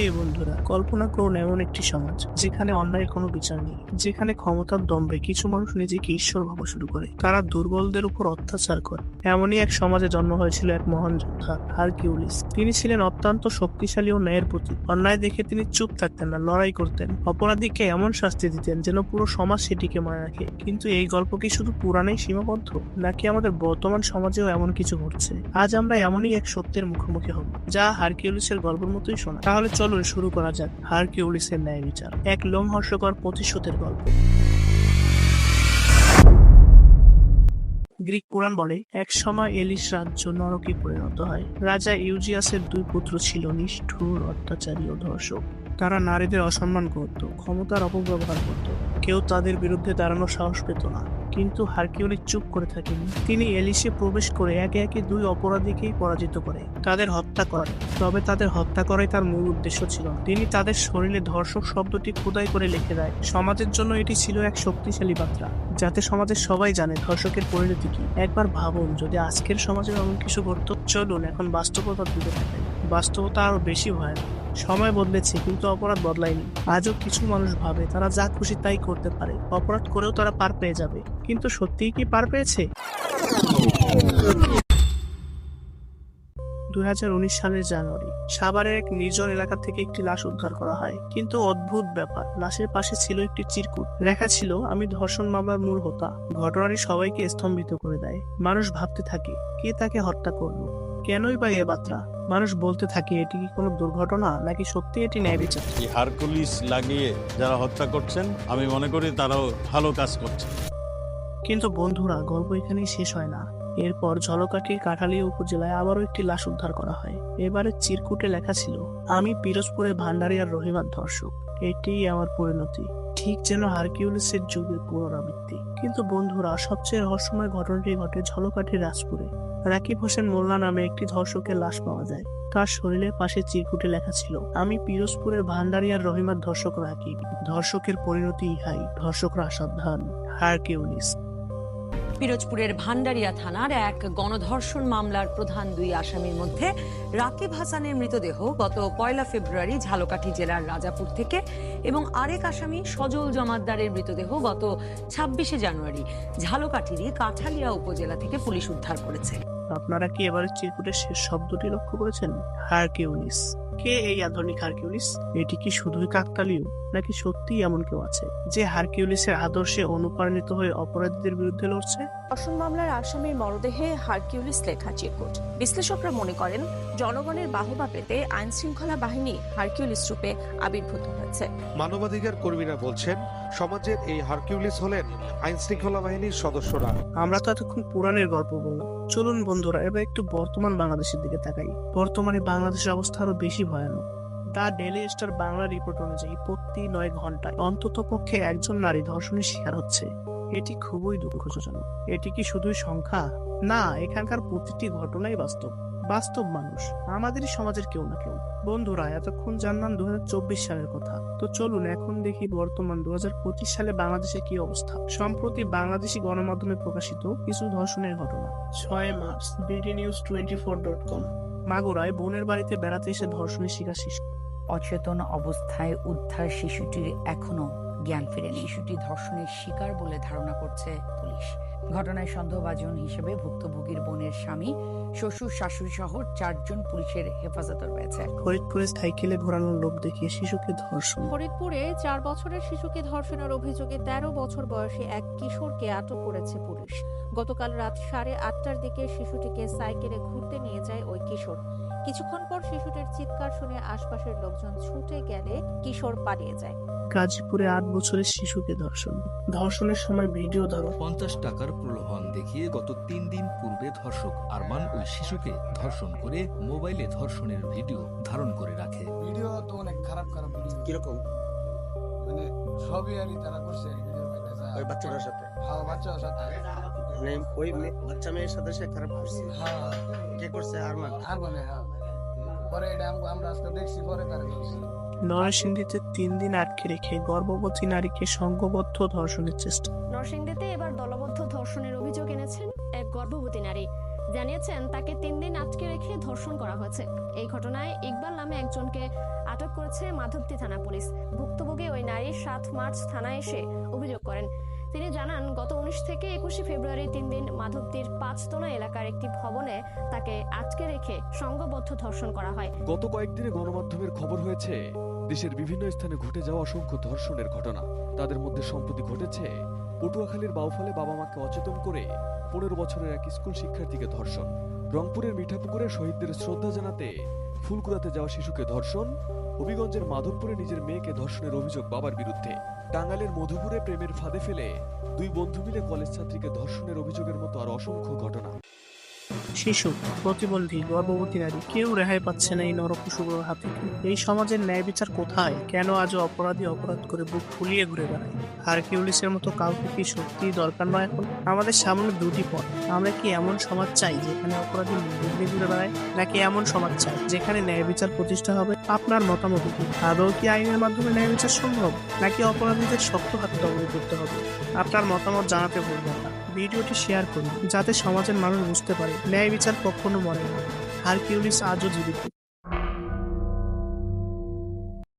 এই বন্ধুরা, কল্পনা করুন এমন একটি সমাজ যেখানে অন্যায়ের কোনো বিচার নেই, যেখানে ক্ষমতার দম্ভে কিছু মানুষ নিজেকে ঈশ্বর ভাবা শুরু করে। তারা দুর্বলদের উপর অত্যাচার করে। এমনই এক সমাজে জন্ম হয়েছিল এক মহান যোদ্ধা, হারকিউলিস। তিনি ছিলেন অত্যন্ত শক্তিশালী ও ন্যায়ের প্রতি অন্যায় দেখে তিনি চুপ থাকতেন না, লড়াই করতেন। অপরাধীকে এমন শাস্তি দিতেন যেন পুরো সমাজ সেটিকে মনে রাখে। কিন্তু এই গল্প কি শুধু পুরাণেই সীমাবদ্ধ, নাকি আমাদের বর্তমান সমাজেও এমন কিছু ঘটছে? আজ আমরা এমনই এক সত্যের মুখোমুখি হব, যা হারকিউলিসের গল্পের মতোই শোনা। তাহলে চলুন শুরু করা যাক। হারকিউলিসের ন্যায় বিচার। এক লোমহর্ষকর প্রতিশোধের গল্প। গ্রিক পুরাণ বলে, এক সময় এলিস রাজ্য নরকে পরিণত হয়। রাজা ইউজিয়াসের দুই পুত্র ছিল নিষ্ঠুর, অত্যাচারী ও ধর্ষক। তারা নারীদের অসম্মান করত, ক্ষমতার অপব্যবহার করত। কেউ তাদের বিরুদ্ধে দাঁড়ানোর সাহস পেত না। কিন্তু হারকিউলিস চুপ করে থাকেনি। তিনি এলিসে প্রবেশ করে একে একে দুই অপরাধীকেই পরাজিত করে, তাদের হত্যা করে। তবে তাদের হত্যা করাই তার মূল উদ্দেশ্য ছিল। তিনি তাদের শরীরে ধর্ষক শব্দটি খোদাই করে লিখে দেয়, সমাজের জন্য এটি ছিল এক শক্তিশালী বার্তা, যাতে সমাজের সবাই জানে ধর্ষকের পরিণতি কি। একবার ভাবুন, যদি আজকের সমাজে এমন কিছু ঘটত, চলুন এখন বাস্তবতার দিকে তাকাই বাস্তবতা আরও বেশি ভয়ানক। সময় বদলেছে, কিন্তু অপরাধ বদলায়নি। আজও কিছু মানুষ ভাবে, তারা যা খুশি তাই করতে পারে। অপরাধ করেও তারা পার পেয়ে যাবে। কিন্তু সত্যিই কি পার পেয়েছে? দুই হাজার উনিশ সালের জানুয়ারি, সাভারের এক নির্জন এলাকা থেকে একটি লাশ উদ্ধার করা হয়। কিন্তু অদ্ভুত ব্যাপার, লাশের পাশে ছিল একটি চিরকুট। লেখা ছিল, আমি ধর্ষণ মামলার মূল হোতা। ঘটনাটি সবাইকে স্তম্ভিত করে দেয়। মানুষ ভাবতে থাকে, কে তাকে হত্যা করল? কেনই বা এ বার্তা? মানুষ বলতে থাকে এটি কি কোনো দুর্ঘটনা নাকি সত্যি এটি ন্যায় বিচার? এই হারকুলিস লাগিয়ে যারা হত্যা করছেন আমি মনে করি তারাও ভালো কাজ করছে কিন্তু বন্ধুরা গল্প এখানেই শেষ হয় না। এরপর ঝলকাঠির কাঠালিয়া উপজেলায় আবারও একটি লাশ উদ্ধার করা হয়। এবারে চিরকুটে লেখা ছিল আমি পিরোজপুরের ভান্ডারিয়ার রহিমার ধর্ষক। এটিই আমার পরিণতি। ঠিক যেন হারকিউলিসের যুগের পুনরাবৃত্তি। কিন্তু বন্ধুরা সবচেয়ে রহস্যময় ঘটনাটি ঘটে ঝলকাঠির রাজপুরে। রাকিব হোসেন মোল্লা নামে একটি ধর্ষকের লাশ পাওয়া যায়। তার শরীরের পাশে চিরকুটে লেখা ছিল, আমি পিরোজপুরের ভান্ডারিয়ার রহিমার ধর্ষক রাকিব। ধর্ষকের পরিণতি ইহাই। ধর্ষকরা সাবধান হারকিউলিস। পিরোজপুরের ভান্ডারিয়া থানার এক গণধর্ষণ মামলার প্রধান দুই আসামির মধ্যে রাকিব হাসানের মৃতদেহ গত পয়লা ফেব্রুয়ারি ঝালকাঠি জেলার রাজাপুর থেকে এবং আরেক আসামি সজল জমাদ্দারের মৃতদেহ গত ছাব্বিশে জানুয়ারি ঝালকাঠিরই কাঠালিয়া উপজেলা থেকে পুলিশ উদ্ধার করেছে। আপনারা কি এবারে চিরকুটের শেষ শব্দটি লক্ষ্য করেছেন? হারকিউলিস কে এই আধুনিক হারকিউলিস? এটি কি শুধুই কাকতালীয়, নাকি সত্যিই এমন কেউ আছে, যে হারকিউলিসের আদর্শে অনুপ্রাণিত হয়ে অপরাধীদের বিরুদ্ধে লড়ছে? ধর্ষণ মামলার আসামির মরদেহে হারকিউলিস লেখা চিরকুট। বিশ্লেষকরা মনে করেন জনগণের বাহবা পেতে আইন শৃঙ্খলা বাহিনী হারকিউলিস রূপে আবির্ভূত হয়েছে। মানবাধিকার কর্মীরা বলছেন সমাজের এই হারকিউলিস হলেন আইন শৃঙ্খলা বাহিনীর সদস্যরা। আমরা তো এতক্ষণ পুরাণের গল্প বললাম। চলুন বন্ধুরা এবার একটু বর্তমান বাংলাদেশের দিকে তাকাই। বর্তমানে বাংলাদেশের অবস্থা আরও বেশি ভয়ানক। The daily star Bangla report অনুযায়ী প্রতি নয় ঘন্টায় অন্তত পক্ষে একজন নারী ধর্ষণের শিকার হচ্ছে। এটি খুবই দুঃখজনক। এটি কি শুধুই সংখ্যা? না এখানকার প্রতিটি ঘটনাই বাস্তব। বাস্তব মানুষ। আমাদেরই সমাজের কেউ না কেউ। বন্ধুরা এতক্ষণ জানলাম দুহাজার চব্বিশ সালের কথা। তো চলুন এখন দেখি বর্তমান দুহাজার পঁচিশ সালে বাংলাদেশের কি অবস্থা। সম্প্রতি বাংলাদেশি গণমাধ্যমে প্রকাশিত কিছু ধর্ষণের ঘটনা। ছয় March BD news twenty four dot com. মাগুরায় বোনের বাড়িতে বেড়াতে এসে ধর্ষণের শিকার শিশু। অচেতন অবস্থায় উদ্ধার শিশুটির এখনও জ্ঞান ফেরেনি। শিশুটি ধর্ষণের শিকার বলে ধারণা করছে পুলিশ। ঘটনায় সন্দেহভাজন হিসেবে ভুক্তভোগীর বোনের স্বামী শ্বশুর শাশুড়ি সহ চারজন পুলিশের হেফাজতে রয়েছে। ফরিদপুরে সাইকেলে ঘোরানোর লোভ দেখিয়ে শিশুকে ধর্ষণ। ফরিদপুরে চার বছরের শিশুকে ধর্ষণের অভিযোগে তেরো বছর বয়সী এক কিশোরকে আটক করেছে পুলিশ। গতকাল রাত সাড়ে আটটার দিকে শিশুটিকে সাইকেলে ঘুরতে নিয়ে যায় ওই কিশোর। কিছুক্ষণ পর শিশুটির চিৎকার শুনে আশপাশের লোকজন ছুটে গেলে কিশোর পালিয়ে যায়। গাজীপুরে আট বছরের শিশুকে ধর্ষণ। ধর্ষণের সময় ভিডিও ধরো। পঞ্চাশ টাকার প্রলোভন দেখিয়ে গত তিন দিন পূর্বে ধর্ষক আরমান ওই শিশুকে ধর্ষণ করে মোবাইলে ধর্ষণের ভিডিও ধারণ করে রাখে। ভিডিও তো অনেক খারাপ খারাপ ভিডিও। কীরকম? মানে সবই আর কি তারা করছে ওই বাচ্চাটার সাথে? হ্যাঁ বাচ্চার সাথে। মানে ওই বাচ্চা মেয়ের সাথে সে খারাপ করছে? হ্যাঁ। কে করছে? আরমান? আর মানে হ্যাঁ। পরে এটা আমরা আজকে দেখছি পরে তারা দেখছি। নরসিংদীতে তিন দিন আটকে রেখে গর্ভবতী নারীকে সংঘবদ্ধ ধর্ষণের চেষ্টা। নরসিংদীতে এবার দলবদ্ধ ধর্ষণের অভিযোগ এনেছেন এক গর্ভবতী নারী। জানিয়েছেন তাকে তিন দিন আটকে রেখে ধর্ষণ করা হয়েছে। এই ঘটনায় ইকবাল নামে একজনকে আটক করেছে মাধবদী থানা পুলিশ। ভুক্তভোগী ওই নারী সাত মার্চ থানায় এসে অভিযোগ করেন। তিনি জানান, গত উনিশ থেকে একুশে ফেব্রুয়ারি তিন দিন মাধবদীর পাঁচতোনা এলাকার একটি ভবনে তাকে আটকে রেখে সংঘবদ্ধ ধর্ষণ করা হয়। গত কয়েকদিনে গণমাধ্যমের খবর হয়েছে, দেশের বিভিন্ন স্থানে ঘটে যাওয়া অসংখ্য ধর্ষণের ঘটনা। তাদের মধ্যে সম্প্রতি ঘটেছে, পটুয়াখালীর বাউফলে বাবা মাকে অচেতন করে পনেরো বছরের এক স্কুল শিক্ষার্থীকে ধর্ষণ। রংপুরের মিঠাপুকুরে শহীদদের শ্রদ্ধা জানাতে ফুলকুড়াতে যাওয়া শিশুকে ধর্ষণ, হবিগঞ্জের মাধবপুরে নিজের মেয়েকে ধর্ষণের অভিযোগ বাবার বিরুদ্ধে। টাঙ্গালের মধুপুরে প্রেমের ফাঁদে ফেলে দুই বন্ধু মিলে কলেজ ছাত্রীকে ধর্ষণের অভিযোগের মতো আর অসংখ্য ঘটনা। শিশু, প্রতিবন্ধী, গর্ভবতী নারী, কেউ রেহাই পাচ্ছে না এই নরকুশুগুলোর হাত। থেকে এই সমাজের ন্যায় বিচার কোথায়? কেন আজও অপরাধী অপরাধ করে বুক ফুলিয়ে ঘুরে বেড়ায়? হারকিউলিসের মতো কাউকে কি সত্যি দরকার নয় এখন? আমাদের সামনে দুটি পথ। আমরা কি এমন সমাজ চাই যেখানে অপরাধী ঘুরে বেড়ায়? নাকি এমন সমাজ চাই যেখানে ন্যায় বিচার প্রতিষ্ঠা হবে? আপনার মতামত কি? আদৌ কি আইনের মাধ্যমে ন্যায় বিচার সম্ভব? নাকি অপরাধীদের শক্ত হাতে দমন করতে হবে? আপনার মতামত জানাতে ভুলবেন না। ভিডিওটি শেয়ার করুন, যাতে সমাজের মানুষ বুঝতে পারে, ন্যায় বিচার কখনো মরে না। হারকিউলিস আজও জীবিত।